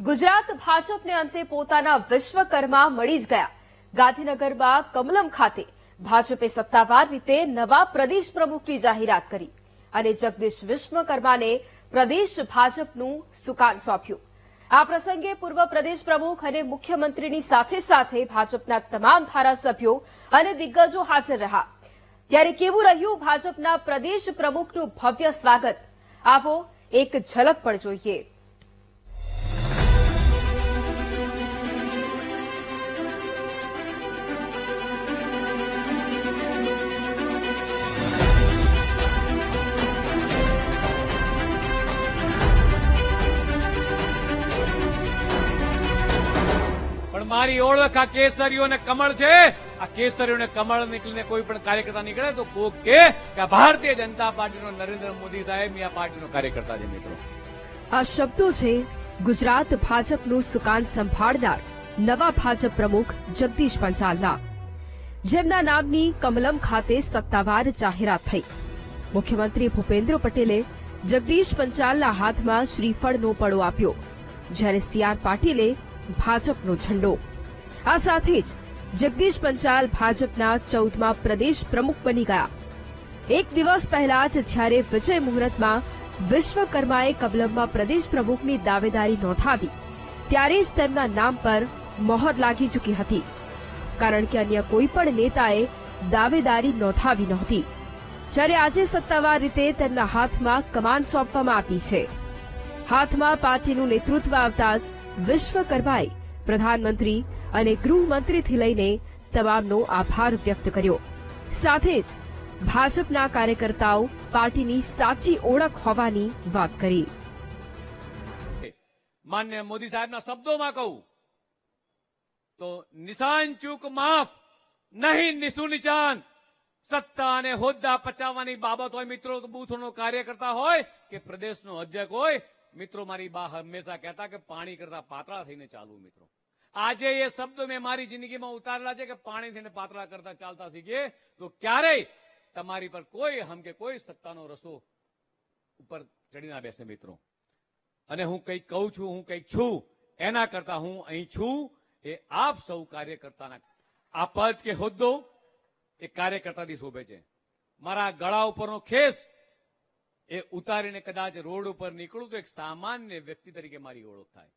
ગુજરાત ભાજપને અંતે પોતાના વિશ્વકર્મા મળી જ ગયા. ગાંધીનગરમાં કમલમ ખાતે ભાજપે સત્તાવાર રીતે નવા પ્રદેશ પ્રમુખની જાહેરાત કરી અને જગદીશ વિશ્વકર્માને પ્રદેશ ભાજપનું સુકાન સોંપ્યું. આ પ્રસંગે પૂર્વ પ્રદેશ પ્રમુખ અને મુખ્યમંત્રીની સાથે સાથે ભાજપના તમામ ધારાસભ્યો અને દિગ્ગજો હાજર રહ્યા. ત્યારે કેવું રહ્યું ભાજપના પ્રદેશ પ્રમુખનું ભવ્ય સ્વાગત? આવો એક ઝલક પણ જોઈએ. મારી ઓળખ આ કેસરીઓ ને કમળ છે. આ કેસરીઓ ને કમળ નીકળીને કોઈ પણ કાર્યકર્તા નીકળે તો કોક કે ભારતીય જનતા પાર્ટીનો નરેન્દ્ર મોદી સાહેબ આ પાર્ટીનો કાર્યકર્તા છે, મિત્રો. આ શબ્દો છે, ગુજરાત ભાજપનું સુકાન સંભાળનાર નવા ભાજપ પ્રમુખ જગદીશ પંચાલના. જેમના નામની કમલમ ખાતે સત્તાવાર જાહેરાત થઈ. મુખ્યમંત્રી ભૂપેન્દ્ર પટેલે જગદીશ પંચાલના હાથમાં શ્રીફળનો પડો આપ્યો. જ્યારે સી આર પાટીલે ભાજપનો ઝંડો આ સાથે જ જગદીશ પંચાલ ભાજપના ચૌદમા પ્રદેશ પ્રમુખ બની ગયા. એક દિવસ પહેલા જ જ્યારે વિજય મુહૂર્તમાં વિશ્વકર્માએ કબલમમાં પ્રદેશ પ્રમુખની દાવેદારી નોંધાવી, ત્યારે જ તેમના નામ પર મોહર લાગી ચૂકી હતી. કારણ કે અન્ય કોઈ પણ નેતાએ દાવેદારી નોંધાવી નહોતી. જ્યારે આજે સત્તાવાર રીતે તેમના હાથમાં કમાન સોંપવામાં આવી છે. હાથમાં પાર્ટીનું નેતૃત્વ આવતા જ વિશ્વકર્માએ પ્રધાનમંત્રી અને ગૃહમંત્રીથી લઈને તમામનો આભાર વ્યક્ત કર્યો. સાથે જ ભાજપના કાર્યકર્તાઓ પાર્ટીની સાચી ઓળખ હોવાની વાત કરી. માન્ય મોદી સાહેબના શબ્દોમાં કહું, તો નિશાન ચૂક માફ નહીં નિશુનિશાન સત્તા અને હોદ્દા પચાવવાની બાબત હોય, મિત્રો બૂથનો કાર્યકર્તા હોય કે પ્રદેશનો અધ્યક્ષ હોય મિત્રો, મારી બા હંમેશા કહેતા કે પાણી કરતા પાતળા થઈને ચાલવું, મિત્રો. આજે એ શબ્દ મેં મારી જિંદગીમાં ઉતારેલા છે કે પાણી થઈને પાતળા કરતા ચાલતા શીખીએ, તો ક્યારેય તમારી પર કોઈ હમ કે કોઈ સત્તાનો રસો ઉપર ચડી ના બેસે, મિત્રો. અને હું કંઈક કહું છું, હું કંઈક છું, એના કરતા હું અહીં છું, એ આપ સૌ કાર્યકર્તાના આ પદ કે હોદ્દો એ કાર્યકર્તાથી શોભે છે. મારા ગળા ઉપરનો ખેસ એ ઉતારીને કદાચ રોડ ઉપર નીકળું તો એક સામાન્ય વ્યક્તિ તરીકે મારી ઓળખ થાય.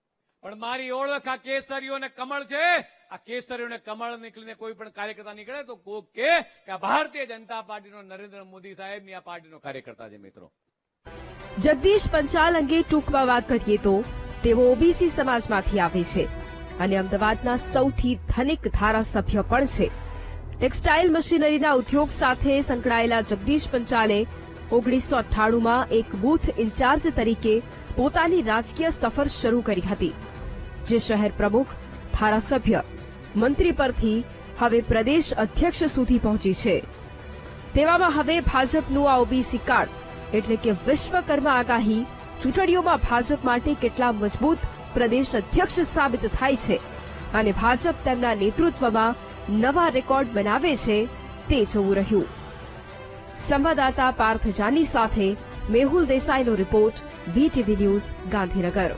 પણ મારી ઓળખ આ કેસરીઓ ને કમળ છે. આ કેસરીઓ ને કમળ નીકળીને કોઈ પણ કાર્યકર્તા નીકળે તો કોક કે આ ભારતીય જનતા પાર્ટીનો નરેન્દ્ર મોદી સાહેબની આ પાર્ટીનો કાર્યકર્તા છે, મિત્રો. જગદીશ પંચાલ અંગે ટૂંકમાં વાત કરીએ તો તેઓ ઓબીસી સમાજમાંથી આવે છે અને અમદાવાદના સૌથી ધનિક ધારાસભ્ય પણ છે. ટેક્સટાઇલ મશીનરીના ઉદ્યોગ સાથે સંકળાયેલા જગદીશ પંચાલે ઓગણીસો અઠ્ઠાણુંમાં એક બૂથ ઇન્ચાર્જ તરીકે પોતાની રાજકીય સફર શરૂ કરી હતી, જે શહેર પ્રમુખ, ધારાસભ્ય, મંત્રી પરથી હવે પ્રદેશ અધ્યક્ષ સુધી પહોંચી છે. તેવામાં હવે ભાજપનું આ ઓબીસી કાર્ડ, એટલે કે વિશ્વકર્મા આગાહી, ચૂંટણીઓમાં ભાજપ માટે કેટલા મજબૂત પ્રદેશ અધ્યક્ષ સાબિત થાય છે અને ભાજપ તેમના નેતૃત્વમાં નવા રેકોર્ડ બનાવે છે તે જોવું રહ્યું. સંવાદદાતા પાર્થ જાની સાથે મેહુલ દેસાઈનો રિપોર્ટ વીટીવી ન્યૂઝ ગાંધીનગર.